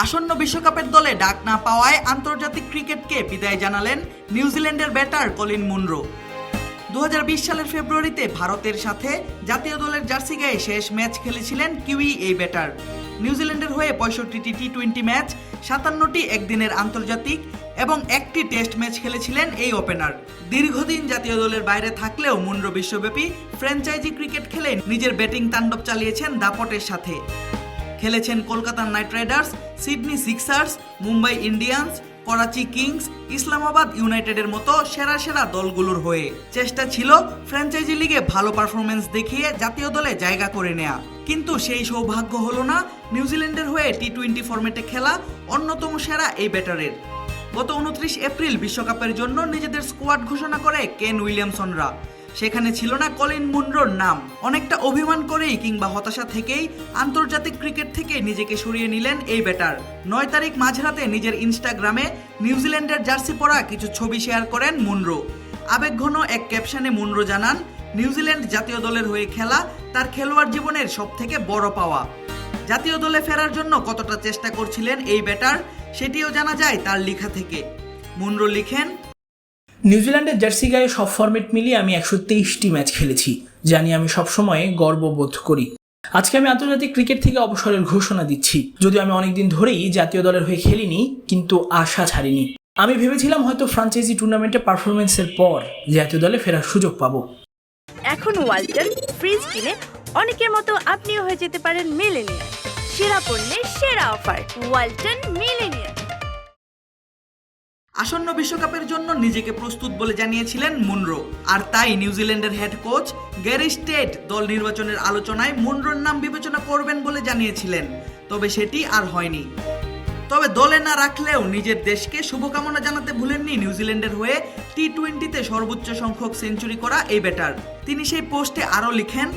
আসন্ন বিশ্বকাপের দলে ডাক না পাওয়ায় আন্তর্জাতিক ক্রিকেটকে বিদায় জানালেন নিউজিল্যান্ডের ব্যাটার কলিন মুনরো। দু হাজার বিশ সালের ফেব্রুয়ারিতে ভারতের সাথে জাতীয় দলের জার্সি গায়ে শেষ ম্যাচ খেলেছিলেন কিউই এই ব্যাটার। নিউজিল্যান্ডের হয়ে পঁয়ষট্টিটি টি টোয়েন্টি ম্যাচ, সাতান্নটি একদিনের আন্তর্জাতিক এবং একটি টেস্ট ম্যাচ খেলেছিলেন এই ওপেনার। দীর্ঘদিন জাতীয় দলের বাইরে থাকলেও মুন্ড্রো বিশ্বব্যাপী ফ্র্যাঞ্চাইজি ক্রিকেট খেলে নিজের ব্যাটিং তাণ্ডব চালিয়েছেন দাপটের সাথে। খেলেছেন Kolkata knight riders, Sydney sixers, Mumbai Indians, Karachi kings, Islamabad ইউনাইটেডের মতো সেরা সেরা দলগুলোর হয়ে। চেষ্টা ছিল ফ্র্যাঞ্চাইজি লিগে ভালো পারফরমেন্স দেখিয়ে জাতীয় দলে জায়গা করে নেয়া। কিন্তু সেই সৌভাগ্য হলো না নিউজিল্যান্ডের হয়ে টি টোয়েন্টি ফরম্যাটে খেলা অন্যতম সেরা এই ব্যাটারের। গত উনত্রিশ এপ্রিল বিশ্বকাপের জন্য নিজেদের স্কোয়াড ঘোষণা করে কেন উইলিয়ামসনরা। সেখানে ছিল না কলিন মুন্ড্রোর নাম। অনেকটা অভিমান করেই কিংবা হতাশা থেকেই আন্তর্জাতিক ক্রিকেট থেকে নিজেকে সরিয়ে নিলেন এই ব্যাটার। নয় তারিখ মাঝরাতে নিজের ইনস্টাগ্রামে নিউজিল্যান্ডের জার্সি পরা কিছু ছবি শেয়ার করেন মুন্ড্রো আবেগঘন এক ক্যাপশনে মুন্ড্রো জানান নিউজিল্যান্ড জাতীয় দলের হয়ে খেলা তার খেলোয়াড় জীবনের সব থেকে বড় পাওয়া। জাতীয় দলে ফেরার জন্য কতটা চেষ্টা করছিলেন এই ব্যাটার, সেটিও জানা যায় তার লেখা থেকে। মুন্ড্রো লিখেন নিউজিল্যান্ডের জার্সি গায়ে সব ফরম্যাট মিলিয়ে আমি একশো তেইশটি ম্যাচ খেলেছি জানি আমি সবসময় গর্ববোধ করি। আজকে আমি আন্তর্জাতিক ক্রিকেট থেকে অবসরের ঘোষণা দিচ্ছি। যদিও আমি অনেকদিন ধরেই জাতীয় দলের হয়ে খেলিনি, কিন্তু আশা ছাড়িনি। আমি ভেবেছিলাম হয়তো ফ্রাঞ্চাইজি টুর্নামেন্টে পারফরমেন্সের পর জাতীয় দলে ফেরার সুযোগ পাবো। এখন ওয়ালটন, ফ্রিজ কিনে অনেকের মতো আপনিও হয়ে যেতে পারেন মিলেনিয়ার সেরা পণ্যের সেরা অফার ওয়ালটন মিলেনিয়ার আসন্ন বিশ্বকাপের জন্য নিজেকে প্রস্তুত বলে জানিয়েছিলেন মুনরো। আর তাই নিউজিল্যান্ডের হেড কোচ গ্যারি স্টেট দল নির্বাচনের আলোচনায় মুনরোর নাম বিবেচনা করবেন বলে জানিয়েছিলেন। তবে সেটি আর হয়নি। তবে দলে না রাখলেও নিজের দেশকে শুভকামনা জানাতে ভুলেননি নিউজিল্যান্ডের হয়ে টি টোয়েন্টিতে সর্বোচ্চ সংখ্যক সেঞ্চুরি করা এই ব্যাটার। তিনি সেই পোস্টে আরও লিখেন,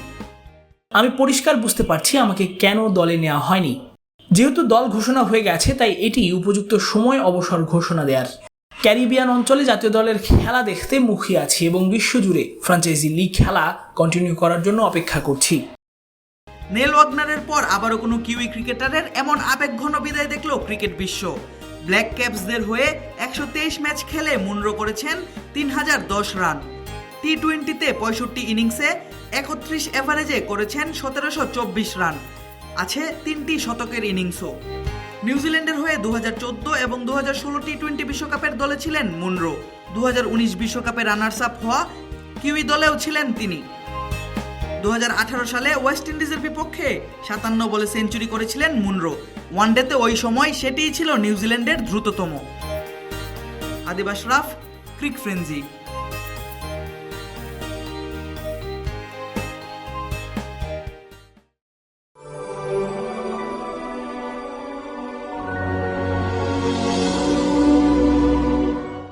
আমি পরিষ্কার বুঝতে পারছি আমাকে কেন দলে নেওয়া হয়নি। যেহেতু দল ঘোষণা হয়ে গেছে, তাই এটি উপযুক্ত সময় অবসর ঘোষণা দেওয়ার ক্যারিবিয়ান অঞ্চলে জাতীয় দলের খেলা দেখতে মুখিয়ে আছি এবং বিশ্বজুড়ে ফ্রাঞ্চাইজি লিগ খেলা কন্টিনিউ করার জন্য অপেক্ষা করছি। নেল ওয়াগনারের পর আবারও কোনো কিউই ক্রিকেটারের এমন আবেগঘন বিদায় দেখল ক্রিকেট বিশ্ব। ব্ল্যাক ক্যাপসদের হয়ে একশো তেইশ ম্যাচ খেলে মুনরো করেছেন তিন হাজার দশ রান। টি টোয়েন্টিতে পঁয়ষট্টি ইনিংসে একত্রিশ এভারেজে করেছেন সতেরোশো চব্বিশ রান। আছে তিনটি শতকের ইনিংসও। নিউজিল্যান্ডের হয়ে দু হাজার চোদ্দ এবং দু হাজার ষোলো টি টোয়েন্টি বিশ্বকাপের দলে ছিলেন মুনরো। দু হাজার উনিশ বিশ্বকাপে রানার্স আপ হওয়া কিউই দলেও ছিলেন তিনি। দু হাজার আঠারো সালে ওয়েস্ট ইন্ডিজের বিপক্ষে সাতান্ন বলে সেঞ্চুরি করেছিলেন মুনরো। ওয়ানডেতে ওই সময় সেটিই ছিল নিউজিল্যান্ডের দ্রুততম। আদিবাস রাফ, ক্রিক ফ্রেঞ্জি।